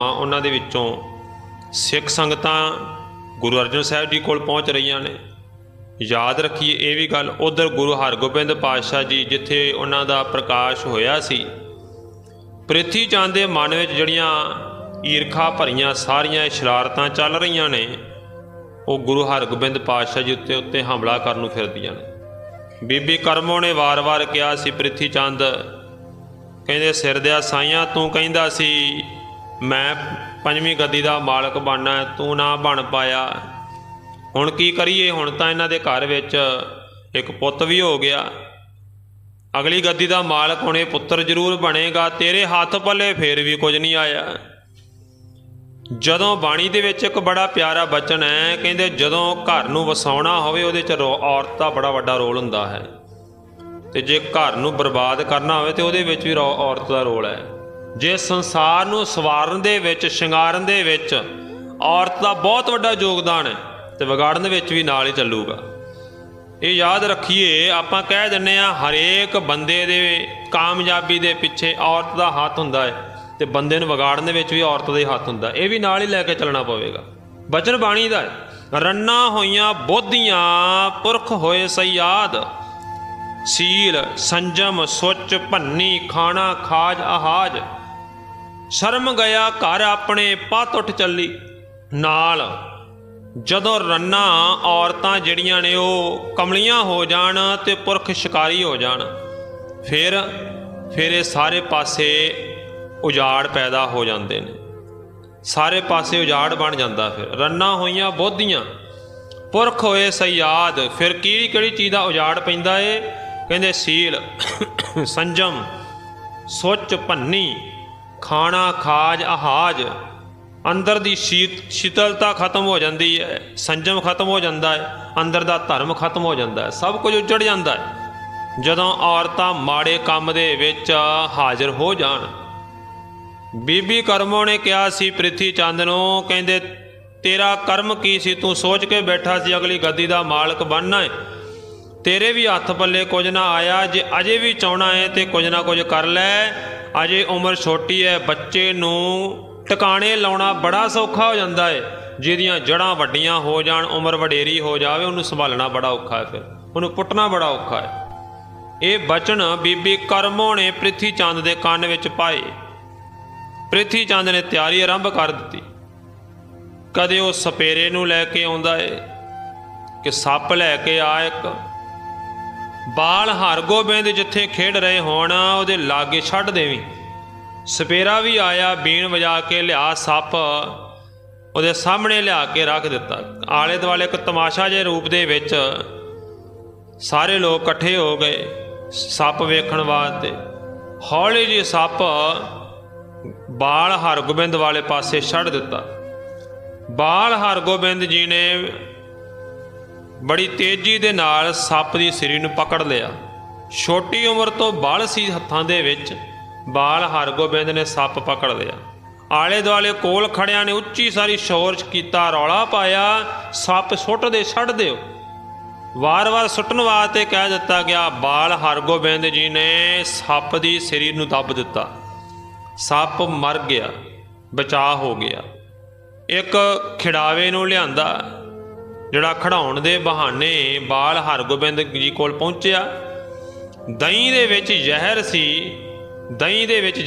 ਉਹਨਾਂ ਦੇ ਵਿੱਚੋਂ ਸਿੱਖ ਸੰਗਤਾਂ ਗੁਰੂ ਅਰਜਨ ਸਾਹਿਬ ਜੀ ਕੋਲ ਪਹੁੰਚ ਰਹੀਆਂ ਨੇ। ਯਾਦ ਰੱਖੀਏ, ਇਹ ਵੀ ਗੱਲ ਉਧਰ ਗੁਰੂ ਹਰਗੋਬਿੰਦ ਪਾਤਸ਼ਾਹ ਜੀ ਜਿੱਥੇ ਉਹਨਾਂ ਦਾ ਪ੍ਰਕਾਸ਼ ਹੋਇਆ ਸੀ। ਪ੍ਰਿਥੀ ਚੰਦ ਦੇ ਮਨ ਵਿੱਚ ਜਿਹੜੀਆਂ ਈਰਖਾ ਭਰੀਆਂ ਸਾਰੀਆਂ ਸ਼ਰਾਰਤਾਂ ਚੱਲ ਰਹੀਆਂ ਨੇ, ਉਹ ਗੁਰੂ ਹਰਗੋਬਿੰਦ ਪਾਤਸ਼ਾਹ ਜੀ ਉੱਤੇ ਉੱਤੇ ਹਮਲਾ ਕਰਨ ਨੂੰ ਫਿਰਦੀਆਂ ਨੇ। ਬੀਬੀ ਕਰਮੋ ਨੇ ਵਾਰ-ਵਾਰ ਕਿਹਾ ਸੀ ਪ੍ਰਿਥੀ ਚੰਦ, ਕਹਿੰਦੇ ਸਿਰ ਦਿਆ ਸਾਈਆਂ, ਤੂੰ ਕਹਿੰਦਾ ਸੀ ਮੈਂ ਪੰਜਵੀਂ ਗੱਦੀ ਦਾ ਮਾਲਕ ਬਣਨਾ ਤੂੰ ਨਾ ਬਣ ਪਾਇਆ। ਹੁਣ ਕੀ ਕਰੀਏ? ਹੁਣ ਤਾਂ ਇਹਨਾਂ ਦੇ ਘਰ ਵਿੱਚ ਇੱਕ ਪੁੱਤ ਵੀ ਹੋ ਗਿਆ। ਅਗਲੀ ਗੱਦੀ ਦਾ ਮਾਲਕ ਹੁਣੇ ਪੁੱਤਰ ਜ਼ਰੂਰ ਬਣੇਗਾ, ਤੇਰੇ ਹੱਥ ਪੱਲੇ ਫੇਰ ਵੀ ਕੁਝ ਨਹੀਂ ਆਇਆ। ਜਦੋਂ ਬਾਣੀ ਦੇ ਵਿੱਚ ਇੱਕ ਬੜਾ ਪਿਆਰਾ ਬਚਨ ਹੈ, ਕਹਿੰਦੇ ਜਦੋਂ ਘਰ ਨੂੰ ਵਸਾਉਣਾ ਹੋਵੇ, ਉਹਦੇ ਚ ਰੋ- ਔਰਤ ਦਾ ਬੜਾ ਵੱਡਾ ਰੋਲ ਹੁੰਦਾ ਹੈ। ਤੇ ਜੇ ਘਰ ਨੂੰ ਬਰਬਾਦ ਕਰਨਾ ਹੋਵੇ, ਤੇ ਉਹਦੇ ਵਿੱਚ ਵੀ ਰੋ- ਔਰਤ ਦਾ ਰੋਲ ਹੈ। ਜੇ ਸੰਸਾਰ ਨੂੰ ਸਵਾਰਨ ਦੇ ਵਿੱਚ, ਸ਼ਿੰਗਾਰਨ ਦੇ ਵਿੱਚ ਔਰਤ ਦਾ ਬਹੁਤ ਵੱਡਾ ਯੋਗਦਾਨ ਹੈ ਤੇ ਵਿਗਾੜਨ ਦੇ ਵਿੱਚ ਵੀ ਨਾਲ ਹੀ ਚੱਲੂਗਾ। ਇਹ ਯਾਦ ਰੱਖੀਏ, ਆਪਾਂ ਕਹਿ ਦਿੰਨੇ ਆ, ਹਰੇਕ ਬੰਦੇ ਦੇ ਕਾਮਯਾਬੀ ਦੇ ਪਿੱਛੇ ਔਰਤ ਦਾ ਹੱਥ ਹੁੰਦਾ ਹੈ ਤੇ ਬੰਦੇ ਨੂੰ ਵਿਗਾੜਨ ਦੇ ਵਿੱਚ ਵੀ ਔਰਤ ਦਾ ਹੀ ਹੱਥ ਹੁੰਦਾ ਇਹ ਵੀ ਨਾਲ ਹੀ ਲੈ ਕੇ ਚੱਲਣਾ ਪਵੇਗਾ। ਬਚਨ ਬਾਣੀ ਦਾ ਰੰਨਾ ਹੋਈਆਂ ਬੋਧੀਆਂ, ਪੁਰਖ ਹੋਏ ਸਯਾਦ, ਸੀਲ, ਸੰਜਮ, ਸੁੱਚ, ਭੰਨੀ, ਖਾਣਾ, ਖਾਜ ਆਹਾਜ ਸ਼ਰਮ ਗਿਆ ਘਰ ਆਪਣੇ ਪੱਤ ਉੱਠ ਚੱਲੀ। ਨਾਲ ਜਦੋਂ ਰੰਨਾ ਔਰਤਾਂ ਜਿਹੜੀਆਂ ਨੇ ਉਹ ਕਮਲੀਆਂ ਹੋ ਜਾਣ ਤੇ ਪੁਰਖ ਸ਼ਿਕਾਰੀ ਹੋ ਜਾਣ, ਫਿਰ ਫਿਰ ਇਹ ਸਾਰੇ ਪਾਸੇ ਉਜਾੜ ਪੈਦਾ ਹੋ ਜਾਂਦੇ ਨੇ। ਸਾਰੇ ਪਾਸੇ ਉਜਾੜ ਬਣ ਜਾਂਦਾ ਫਿਰ। ਰੰਨਾ ਹੋਈਆਂ ਬੋਧੀਆਂ। ਪੁਰਖ ਹੋਏ ਸਯਾਦ, ਫਿਰ ਕਿਹੜੀ ਕਿਹੜੀ ਚੀਜ਼ ਦਾ ਉਜਾੜ ਪੈਂਦਾ ਏ? ਕਹਿੰਦੇ ਸੀਲ, ਸੰਜਮ, ਸੁੱਚ ਭੰਨੀ ਖਾਣਾ ਖਾਜ ਆਹਾਜ ਅੰਦਰ ਦੀ ਸ਼ੀਤ ਸ਼ੀਤਲਤਾ ਖਤਮ ਹੋ ਜਾਂਦੀ ਹੈ। ਸੰਜਮ ਖਤਮ ਹੋ ਜਾਂਦਾ ਹੈ। ਅੰਦਰ ਦਾ ਧਰਮ ਖਤਮ ਹੋ ਜਾਂਦਾ ਹੈ। ਸਭ ਕੁਝ ਉੱਜੜ ਜਾਂਦਾ ਹੈ। ਜਦੋਂ ਔਰਤਾਂ ਮਾੜੇ ਕੰਮ ਦੇ ਵਿੱਚ ਹਾਜ਼ਰ ਹੋ ਜਾਣ। ਬੀਬੀ ਕਰਮੋ ਨੇ ਕਿਹਾ ਸੀ, ਪ੍ਰਿਥੀ ਚੰਦ ਨੂੰ, ਕਹਿੰਦੇ, ਤੇਰਾ ਕਰਮ ਕੀ ਸੀ? ਤੂੰ ਸੋਚ ਕੇ ਬੈਠਾ ਸੀ, ਅਗਲੀ ਗੱਦੀ ਦਾ ਮਾਲਕ ਬਣਨਾ ਹੈ। ਤੇਰੇ ਵੀ ਹੱਥ ਪੱਲੇ ਕੁਝ ਨਾ ਆਇਆ। ਜੇ ਅਜੇ ਵੀ ਚਾਹਣਾ ਹੈ ਤੇ ਕੁਝ ਨਾ ਕੁਝ ਕਰ ਲੈ। ਅਜੇ ਉਮਰ ਛੋਟੀ ਹੈ, ਬੱਚੇ ਨੂੰ ਟਿਕਾਣੇ ਲਾਉਣਾ ਬੜਾ ਸੌਖਾ ਹੋ ਜਾਂਦਾ ਹੈ ਜਿਹਦੀਆਂ ਜੜਾਂ ਵੱਡੀਆਂ ਹੋ ਜਾਣ, ਉਮਰ ਵਡੇਰੀ ਹੋ ਜਾਵੇ, ਉਹਨੂੰ ਸੰਭਾਲਣਾ ਬੜਾ ਔਖਾ ਹੈ ਫਿਰ। ਉਹਨੂੰ ਪੁੱਟਣਾ ਬੜਾ ਔਖਾ ਹੈ ਇਹ ਬਚਨ ਬੀਬੀ ਕਰਮੋ ਨੇ ਪ੍ਰਿਥੀ ਚੰਦ ਦੇ ਕੰਨ ਵਿੱਚ ਪਾਏ। ਪ੍ਰਿਥੀ ਚੰਦ ਨੇ ਤਿਆਰੀ ਆਰੰਭ ਕਰ ਦਿੱਤੀ। ਕਦੇ ਉਹ ਸਪੇਰੇ ਨੂੰ ਲੈ ਕੇ ਆਉਂਦਾ ਏ, ਕਿ ਸੱਪ ਲੈ ਕੇ ਆ ਇੱਕ। ਬਾਲ ਹਰਗੋਬਿੰਦ ਜਿੱਥੇ ਖੇਡ ਰਹੇ ਹੋਣ, ਉਹਦੇ ਲਾਗੇ ਛੱਡ ਦੇਵੀਂ। ਸਪੇਰਾ ਵੀ ਆਇਆ ਬੀਣ ਵਜਾ ਕੇ ਲਿਆ ਸੱਪ, ਉਹਦੇ ਸਾਹਮਣੇ ਲਿਆ ਕੇ ਰੱਖ ਦਿੱਤਾ। ਆਲੇ ਦੁਆਲੇ ਇੱਕ ਤਮਾਸ਼ਾ ਜੇ ਰੂਪ ਦੇ ਵਿੱਚ ਸਾਰੇ ਲੋਕ ਇਕੱਠੇ ਹੋ ਗਏ ਸੱਪ ਵੇਖਣ ਵਾਸਤੇ। ਹੌਲੀ ਜੀ ਸੱਪ ਬਾਲ ਹਰਗੋਬਿੰਦ ਵਾਲੇ ਪਾਸੇ ਛੱਡ ਦਿੱਤਾ। ਬਾਲ ਹਰਗੋਬਿੰਦ ਜੀ ਨੇ ਬੜੀ ਤੇਜ਼ੀ ਦੇ ਨਾਲ ਸੱਪ ਦੀ ਸਿਰੀ ਨੂੰ ਪਕੜ ਲਿਆ। ਛੋਟੀ ਉਮਰ ਤੋਂ ਬਲ ਸੀ ਹੱਥਾਂ ਦੇ ਵਿੱਚ, ਬਾਲ ਹਰਗੋਬਿੰਦ ਨੇ ਸੱਪ ਪਕੜ ਲਿਆ। ਆਲੇ ਦੁਆਲੇ ਕੋਲ ਖੜਿਆਂ ਨੇ ਉੱਚੀ ਸਾਰੀ ਸ਼ੋਰ ਕੀਤਾ, ਰੌਲਾ ਪਾਇਆ, ਸੱਪ ਸੁੱਟ ਦੇ ਛੱਡ ਦਿਓ। ਵਾਰ-ਵਾਰ ਸੁੱਟਣ ਵਾਸਤੇ ਕਹਿ ਦਿੱਤਾ ਗਿਆ, ਬਾਲ ਹਰਗੋਬਿੰਦ ਜੀ ਨੇ ਸੱਪ ਦੀ ਸਿਰੀ ਨੂੰ ਦੱਬ ਦਿੱਤਾ। ਸੱਪ ਮਰ ਗਿਆ, ਬਚਾਅ ਹੋ ਗਿਆ। ਇੱਕ ਖਿਡਾਵੇ ਨੂੰ ਲਿਆਂਦਾ ਜਿਹੜਾ ਖੜਾਉਣ ਦੇ ਬਹਾਨੇ ਬਾਲ ਹਰਗੋਬਿੰਦ ਜੀ ਕੋਲ ਪਹੁੰਚਿਆ। ਦਹੀਂ ਦੇ ਵਿੱਚ ਜ਼ਹਿਰ ਸੀ, ਦਹੀਂ ਦੇ ਵਿੱਚ